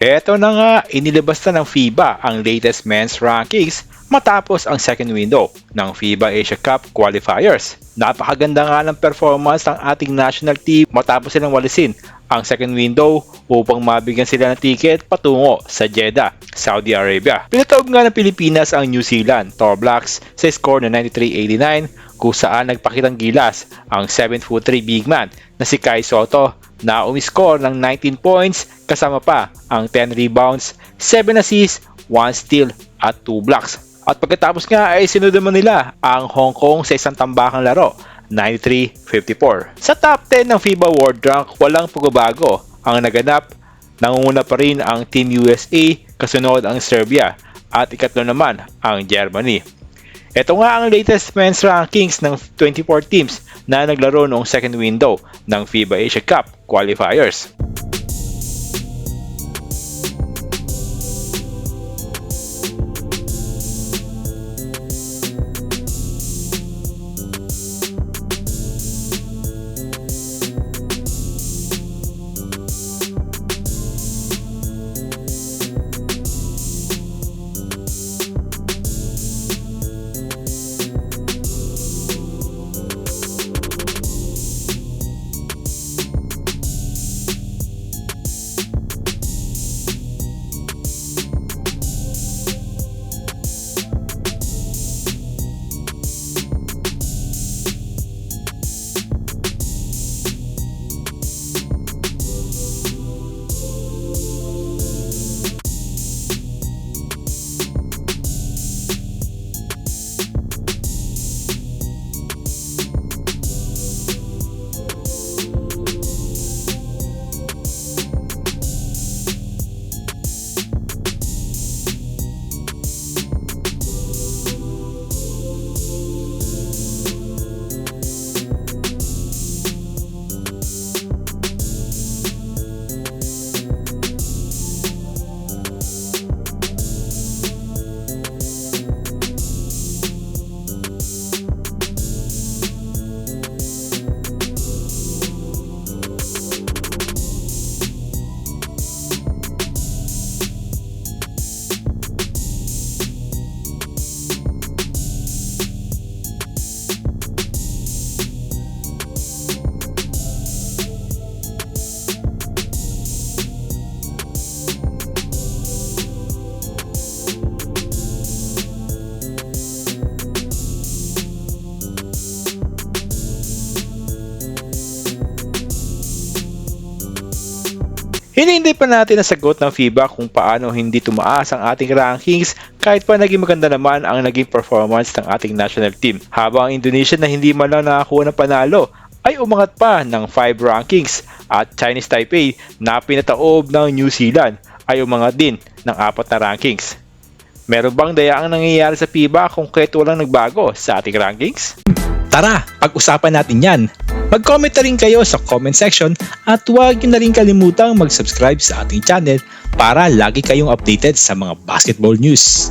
Eto na nga, inilabas na ng FIBA ang latest men's rankings matapos ang second window ng FIBA Asia Cup qualifiers. Napakaganda nga ng performance ng ating national team matapos silang walisin ang second window upang mabigyan sila ng ticket patungo sa Jeddah, Saudi Arabia. Pinatawag nga ng Pilipinas ang New Zealand Tor Blacks sa score na 93-89 kung saan nagpakitang gilas ang 7'3 big man na si Kai Soto na umiscore ng 19 points kasama pa ang 10 rebounds, 7 assists, 1 steal at 2 blocks. At pagkatapos nga ay sinunod nila ang Hong Kong sa isang tambakang laro 93-54. Sa top 10 ng FIBA World Rank, walang pagbabago ang naganap. Nangunguna pa rin ang Team USA, kasunod ang Serbia, at ikatlo naman ang Germany. Ito nga ang latest men's rankings ng 24 teams na naglaro noong second window ng FIBA Asia Cup qualifiers. Hinihintay pa natin ang sagot ng FIBA kung paano hindi tumaas ang ating rankings kahit pa naging maganda naman ang naging performance ng ating national team. Habang ang Indonesia na hindi man lang nakakuha ng panalo ay umangat pa ng 5 rankings at Chinese Taipei na pinataob ng New Zealand ay umangat din ng 4 na rankings. Meron bang dayaang nangyayari sa FIBA kung kahit walang nagbago sa ating rankings? Tara, pag-usapan natin yan. Mag-comment na rin kayo sa comment section at huwag nyo na rin kalimutang mag-subscribe sa ating channel para lagi kayong updated sa mga basketball news.